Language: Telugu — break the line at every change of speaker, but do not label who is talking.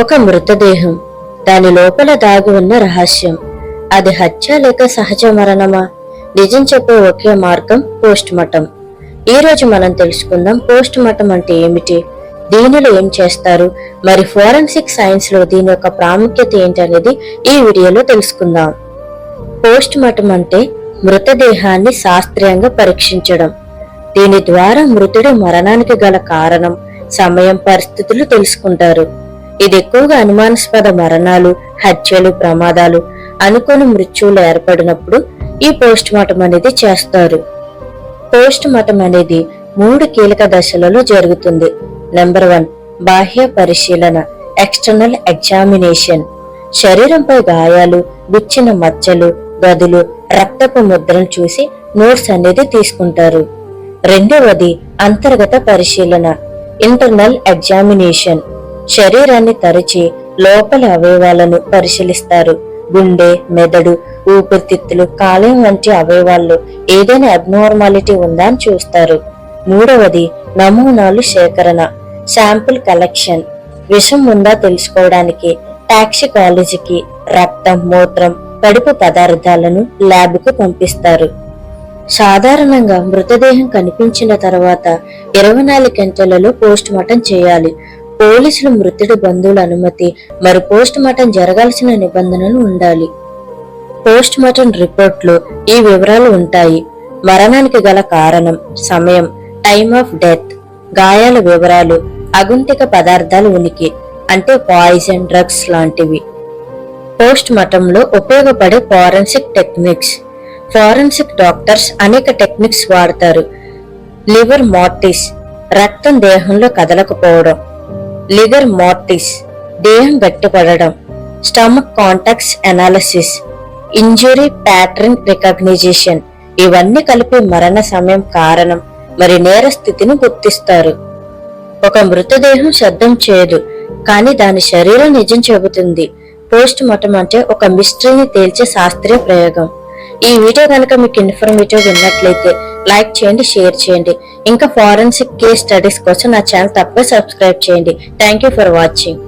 ఒక మృతదేహం. దాని లోపల దాగి ఉన్న రహస్యం. అది హత్య లేక సహజ మరణమా? నిజం చెప్పే ఒకే మార్గం పోస్ట్ మార్టం ఈ రోజు మనం తెలుసుకుందాం పోస్ట్ మార్టం అంటే ఏమిటి? దీనిలో ఏం చేస్తారు? మరి ఫోరెన్సిక్ సైన్స్లో దీని యొక్క ప్రాముఖ్యత ఏంటనేది ఈ వీడియోలో తెలుసుకుందాం. పోస్ట్ మార్టం అంటే మృతదేహాన్ని శాస్త్రీయంగా పరీక్షించడం. దీని ద్వారా మృతుడి మరణానికి గల కారణం సమయం పరిస్థితులు తెలుసుకుంటారు. ఇది ఎక్కువగా అనుమానాస్పద మరణాలు హత్యలు ప్రమాదాలు అనుకోని మృత్యువులు ఏర్పడినప్పుడు ఈ పోస్ట్ మార్టం అనేది చేస్తారు. పోస్ట్ మార్టం అనేది మూడు కీలక దశలలో జరుగుతుంది. నెంబర్ వన్ బాహ్య పరిశీలన ఎక్స్టర్నల్ ఎగ్జామినేషన్. శరీరంపై గాయాలు గుచ్చిన మచ్చలు గదులు రక్తపు ముద్రను చూసి నోట్స్ అనేది తీసుకుంటారు. రెండవది అంతర్గత పరిశీలన ఇంటర్నల్ ఎగ్జామినేషన్. శరీరాన్ని తరిచి లోపలి అవయవాలను పరిశీలిస్తారు. గుండె మెదడు ఊపిరితిత్తులు కాలేయం వంటి అవయవాల్లో ఏదైనా అబ్నార్మాలిటీ ఉందా అని చూస్తారు. మూడవది నమూనాలు సేకరణ శాంపిల్ కలెక్షన్. విషం ఉందా తెలుసుకోవడానికి టాక్సికాలజీకి రక్తం మూత్రం కడుపు పదార్థాలను ల్యాబ్కు పంపిస్తారు. సాధారణంగా మృతదేహం కనిపించిన తర్వాత ఇరవై నాలుగు గంటలలో పోస్ట్ మార్టం చేయాలి. పోలీసులు మృతుడి బంధువుల అనుమతి మరి పోస్ట్ మార్టం జరగాల్సిన నిబంధనలు ఉండాలి. పోస్ట్ మార్టం రిపోర్ట్లో ఈ వివరాలు ఉంటాయి. మరణానికి గల కారణం సమయం టైమ్ ఆఫ్ డెత్ గాయాల వివరాలు అగుంతిక పదార్థాల ఉనికి అంటే పాయిజన్ డ్రగ్స్ లాంటివి. పోస్ట్ మార్టంలో ఉపయోగపడే ఫారెన్సిక్ టెక్నిక్స్. ఫారెన్సిక్ డాక్టర్స్ అనేక టెక్నిక్స్ వాడతారు. లివర్ మార్టిస్ రక్తం దేహంలో కదలకపోవడం. లివర్ మార్టిస్ దేహం గట్టిపడడం stomach contents analysis injury pattern recognition ఇవన్నీ కలిపి మరణ సమయం కారణం మరి నేర స్థితిని గుర్తిస్తారు. ఒక మృతదేహం శబ్దం చేయదు కానీ దాని శరీరం నిజం చెబుతుంది. పోస్ట్ మార్టం అంటే ఒక మిస్టరీని తేల్చే శాస్త్రీయ ప్రయోగం. ఈ వీడియో కనుక మీకు ఇన్ఫర్మేటివ్ విన్నట్లయితే లైక్ చేయండి షేర్ చేయండి. ఇంకా ఫారెన్సిక్ కేస్ స్టడీస్ కోసం నా ఛానల్ తప్పక సబ్స్క్రైబ్ చేయండి. Thank you for watching